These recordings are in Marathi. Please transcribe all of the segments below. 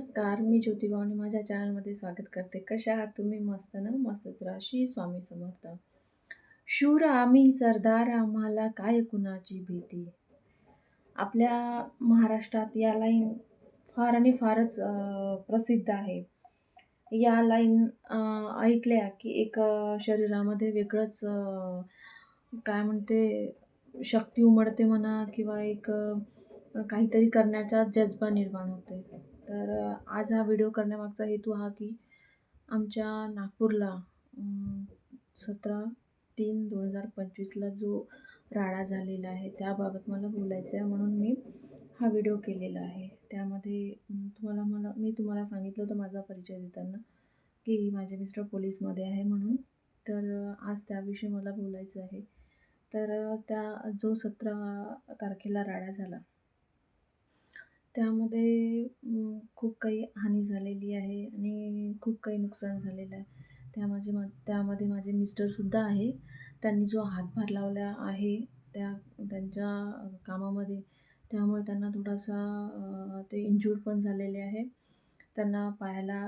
नमस्कार मी ज्योतिबा माझ्या चॅनलमध्ये स्वागत करते. कशा आहात तुम्ही? मस्त ना? मस्तच राशी. स्वामी समर्थ. शूर आम्ही सरदार आम्हाला काय कुणाची भीती? आपल्या महाराष्ट्रात या लाईन फार आणि फारच प्रसिद्ध आहे. या लाईन ऐकल्या की एक शरीरामध्ये वेगळंच काय म्हणते शक्ती उमडते म्हणा किंवा एक काहीतरी करण्याचा जज्बा निर्माण होते. तर आज हा व्हिडिओ करण्यामागचा हेतू हा की आमच्या नागपूरला सतरा तीन दोन हजार पंचवीसला जो राडा झालेला आहे त्याबाबत मला बोलायचं आहे म्हणून मी हा व्हिडिओ केलेला आहे. त्यामध्ये तुम्हाला मला मी तुम्हाला सांगितलं होतं माझा परिचय देताना की माझे मिस्टर पोलीसमध्ये आहे म्हणून. तर आज त्याविषयी मला बोलायचं आहे. तर त्या जो सतरा तारखेला राडा झाला त्यामध्ये खूप काही हानी झालेली आहे आणि खूप काही नुकसान झालेलं आहे. त्यामध्ये मा त्यामध्ये माझे मिस्टरसुद्धा आहे. त्यांनी जो हातभार लावला आहे त्या त्यांच्या कामामध्ये त्यामुळे त्यांना थोडासा ते इंज्युर्ड पण झालेले आहे. त्यांना पायाला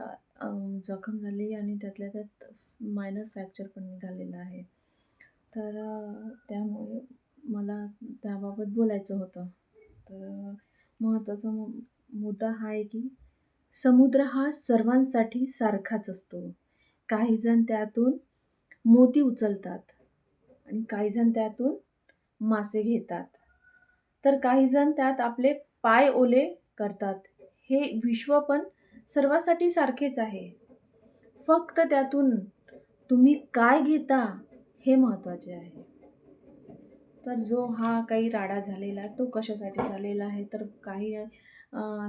जखम झाली आणि त्यातल्या त्यात मायनर फ्रॅक्चर पण निघालेलं आहे. तर त्यामुळे मला त्याबाबत बोलायचं होतं. तर महत्त्वाचा मु मुद्दा हा आहे की समुद्र हा सर्वांसाठी सारखाच असतो. काहीजण त्यातून मोती उचलतात आणि काहीजण त्यातून मासे घेतात. तर काहीजण त्यात आपले पाय ओले करतात. हे विश्व पण सर्वासाठी सारखेच आहे. फक्त त्यातून तुम्ही काय घेता हे महत्त्वाचे आहे. तर जो हा काही राडा झालेला आहे तो कशासाठी झालेला आहे? तर काही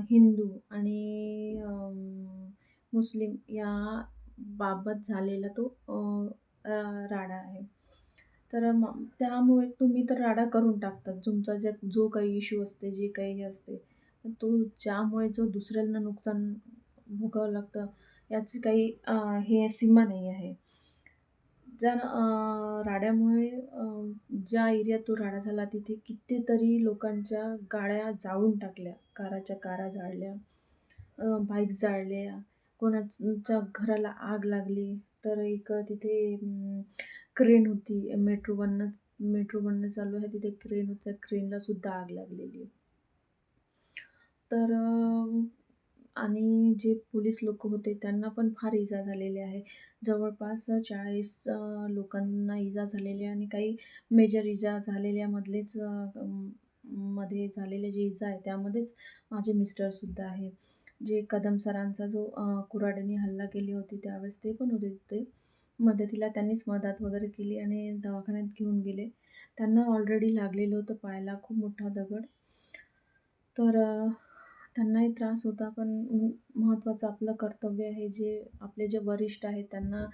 हिंदू आणि मुस्लिम या बाबत झालेला तो राडा आहे. तर मग त्यामुळे तुम्ही तर राडा करून टाकतात. तुमचा जे जो काही इश्यू असते जे काही असते तो ज्यामुळे जो दुसऱ्यांना नुकसान भोगावं लागतं याची काही हे सीमा नाही आहे. ज्या राड्यामुळे ज्या एरियात तो राडा झाला तिथे कितीतरी लोकांच्या गाड्या जाळून टाकल्या. काराच्या कारा जाळल्या बाईक जाळल्या कोणाच्या घराला आग लागली. तर एक तिथे क्रेन होती. मेट्रो बनणं मेट्रो बनणं चालू आहे. तिथे क्रेन होती त्या क्रेनलासुद्धा आग लागलेली. तर आणि जे पोलीस लोक होते त्यांना पण फार इजा झालेली आहे. जवळपास चाळीस लोकांना इजा झालेली आहे आणि काही मेजर इजा झालेल्यामधलेच मध्ये झालेले जे इजा आहे त्यामध्येच माझे मिस्टरसुद्धा आहे. जे कदम सरांचा जो अ, कुऱ्हाडीने हल्ला केली होती त्यावेळेस ते पण होते तिथे. मदतीला त्यांनीच मदत वगैरे केली आणि दवाखान्यात घेऊन गेले. त्यांना ऑलरेडी लागलेलं होतं पायाला खूप मोठा दगड. तर त्यांनाही त्रास होता पण महत्त्वाचं आपलं कर्तव्य आहे जे आपले जे वरिष्ठ आहेत त्यांना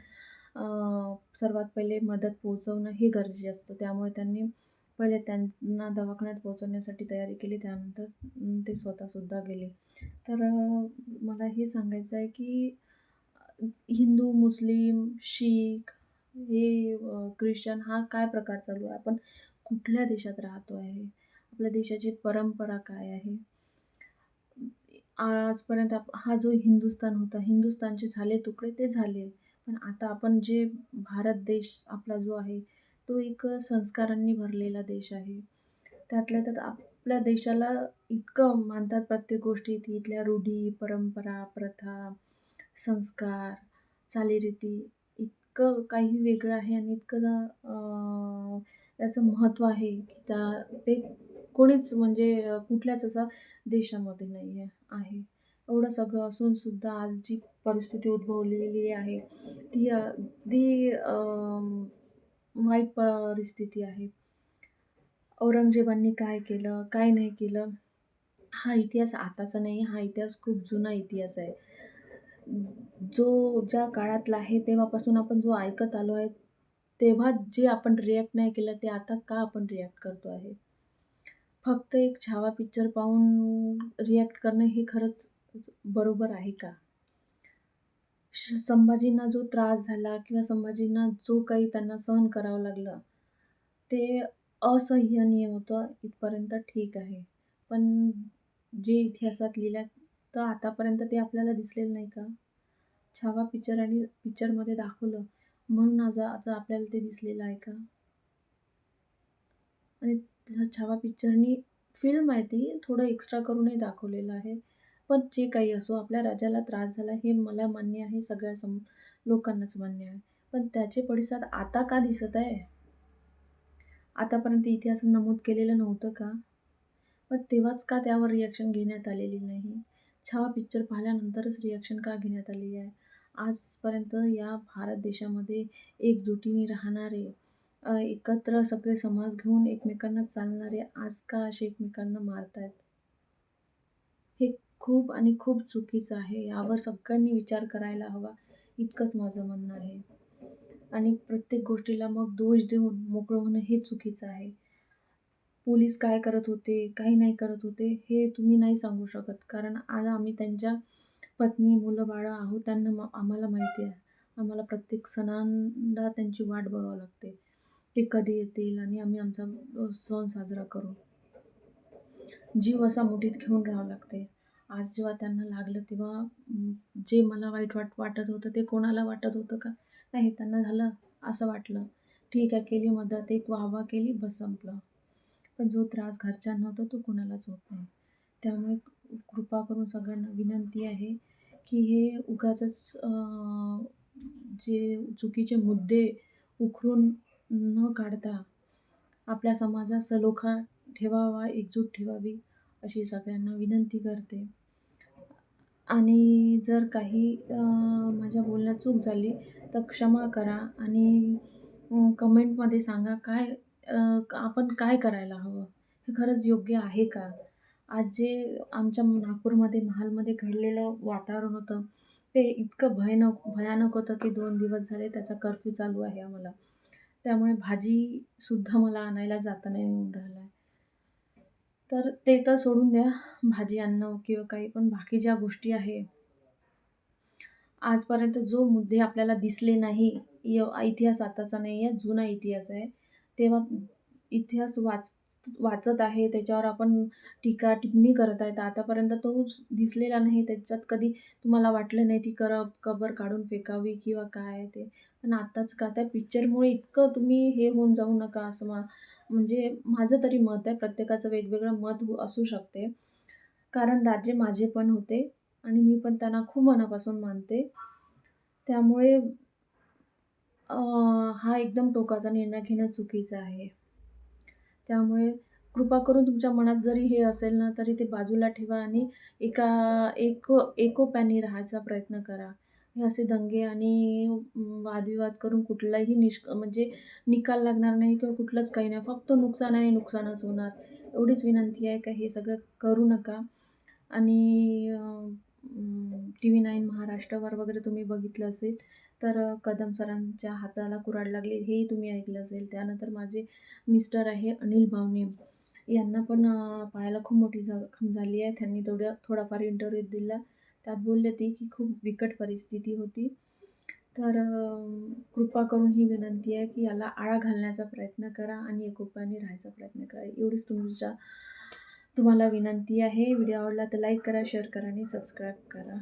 सर्वात पहिले मदत पोहोचवणं हे गरजेचे असतं. त्यामुळे त्यांनी पहिले त्यांना दवाखान्यात पोहोचवण्यासाठी तयारी केली त्यानंतर ते स्वतःसुद्धा गेले. तर मला हे सांगायचं आहे की हिंदू मुस्लिम शीख हे ख्रिश्चन हा काय प्रकार चालू आहे? आपण कुठल्या देशात राहतो आहे? आपल्या देशाची परंपरा काय आहे? आजपर्यंत आप हा जो हिंदुस्तान होता हिंदुस्तानचे झाले तुकडे ते झाले. पण आता आपण जे भारत देश आपला जो आहे तो एक संस्कारांनी भरलेला देश आहे. त्यातल्या त्यात आपल्या देशाला इतकं मानतात प्रत्येक गोष्टीत इथल्या रूढी परंपरा प्रथा संस्कार चालीरीती इतकं काही वेगळं आहे आणि इतकं त्याचं महत्त्व आहे की त्या ते कोणीच म्हणजे कुठल्याच असा देशामध्ये नाही आहे आहे. एवढं सगळं असून सुद्धा आज जी परिस्थिती उद्भवलेली आहे. ती अगदी वाईट परिस्थिती आहे. औरंगजेबांनी काय केलं काय नाही केलं हा इतिहास आताचा नाही हा इतिहास खूप जुना इतिहास आहे. जो ज्या काळातला आहे तेव्हापासून आपण जो ऐकत आलो आहे तेव्हा जे आपण रिॲक्ट नाही केलं ते आता का आपण रिॲक्ट करतो आहे? फक्त एक छावा पिक्चर पाहून रिॲक्ट करणं हे खरंच बरोबर आहे का? श संभाजींना जो त्रास झाला किंवा संभाजींना जो काही त्यांना सहन करावं लागलं ते असह्यनीय होतं इथपर्यंत ठीक आहे. पण जे इतिहासात लिहिल्या तर आतापर्यंत ते आपल्याला दिसलेलं नाही का? छावा पिक्चर आणि पिक्चरमध्ये दाखवलं म्हणून आज आज आपल्याला ते दिसलेलं आहे का? आणि छावा पिक्चरनी फिल्म आहे ती थोडं एक्स्ट्रा करूनही दाखवलेलं आहे. पण जे काही असो आपल्या राज्याला त्रास झाला हे मला मान्य आहे सगळ्या सम लोकांनाच मान्य आहे. पण त्याचे पडसाद आता का दिसत आहे? आतापर्यंत इतिहासात नमूद केलेलं नव्हतं का? पण तेव्हाच का त्यावर रिॲक्शन घेण्यात आलेली नाही? छावा पिक्चर पाहिल्यानंतरच रिॲक्शन का घेण्यात आलेली आहे? आजपर्यंत या भारत देशामध्ये एकजुटीने राहणारे एकत्र सगळे समाज घेऊन एकमेकांना चालणारे आज का असे एकमेकांना मारत आहेत हे खूप आणि खूप चुकीचं आहे. यावर सगळ्यांनी विचार करायला हवा. इतकंच माझं म्हणणं आहे. आणि प्रत्येक गोष्टीला मग दोष देऊन मोकळं होणं हे चुकीचं आहे. पोलीस काय करत होते काही नाही करत होते हे तुम्ही नाही सांगू शकत. कारण आज आम्ही त्यांच्या पत्नी मुलं बाळं आहोत. त्यांना आम्हाला माहिती आहे. आम्हाला प्रत्येक सणांना त्यांची वाट बघावं लागते. ते कधी येतील आणि आम्ही आमचा सण साजरा करू. जीव असा मुठीत घेऊन राहावं लागते. आज जेव्हा त्यांना लागलं तेव्हा जे मला वाईट वाट वाटत होतं ते कोणाला वाटत होतं का? नाही त्यांना झालं असं वाटलं. ठीक आहे केली मदत एक वाहवा केली बस संपलं. पण जो त्रास घरच्यांना होतो तो कोणालाच होत नाही. त्यामुळे कृपा करून सगळ्यांना विनंती आहे की हे उगाचच जे चुकीचे मुद्दे उखरून न काढता आपल्या समाजात सलोखा ठेवावा एकजूट ठेवावी अशी सगळ्यांना विनंती करते. आणि जर काही माझ्या बोलण्यात चूक झाली तर क्षमा करा आणि कमेंटमध्ये सांगा काय आपण काय करायला हवं? हे खरंच योग्य आहे का? आज जे आमच्या नागपूरमध्ये महालमध्ये घडलेलं वातावरण होतं ते इतकं भयानक भयानक होतं की दोन दिवस झाले त्याचा कर्फ्यू चालू आहे आम्हाला. त्यामुळे भाजीसुद्धा मला आणायला जाता नाही येऊन राहिलं आहे तर ते तर सोडून द्या भाजी आणणं किंवा काही पण बाकी ज्या गोष्टी आहे आजपर्यंत जो मुद्दे आपल्याला दिसले नाही य इतिहास आताचा नाही आहे जुना इतिहास आहे तेव्हा इतिहास वाच वाचत आहे त्याच्यावर आपण टीका टिप्पणी करत आहे तर आतापर्यंत तो दिसलेला नाही त्याच्यात कधी तुम्हाला वाटलं नाही ती कर कबर काढून फेकावी किंवा काय ते. पण आत्ताच का त्या पिक्चरमुळे इतकं तुम्ही हे होऊन जाऊ नका असं मा म्हणजे माझं तरी मत आहे प्रत्येकाचं वेगवेगळं मत हो असू शकते. कारण राजे माझे पण होते आणि मी पण त्यांना खूप मनापासून मानते. त्यामुळे हा एकदम टोकाचा निर्णय घेणं चुकीचं आहे. त्यामुळे कृपा करून तुमच्या मनात जरी हे असेल ना तरी ते बाजूला ठेवा आणि एका एक एकोप्याने राहायचा प्रयत्न करा. हे असे दंगे आणि वादविवाद करून कुठलाही निष्क म्हणजे निकाल लागणार नाही किंवा कुठलंच काही नाही. फक्त नुकसान आहे नुकसानच होणार. एवढीच विनंती आहे का हे सगळं करू नका. आणि टी व्ही नाईन महाराष्ट्रवर वगैरे तुम्ही बघितलं असेल तर कदम सरांच्या हाताला कुऱ्हाड लागली हेही तुम्ही ऐकलं असेल. त्यानंतर माझे मिस्टर आहे अनिल भावने. यांना पण पायाला खूप मोठी जखम झाली आहे. त्यांनी थोड्या थोडाफार इंटरव्ह्यू दिला. त्यात बोलले ते की खूप बिकट परिस्थिती होती. तर कृपा करून ही विनंती आहे की याला आळा घालण्याचा प्रयत्न करा आणि एकोप्याने राहायचा प्रयत्न करा. एवढीच तुमच्या तुम्हाला विनंती आहे. व्हिडिओ आवडला तर लाईक करा शेअर करा आणि सबस्क्राईब करा.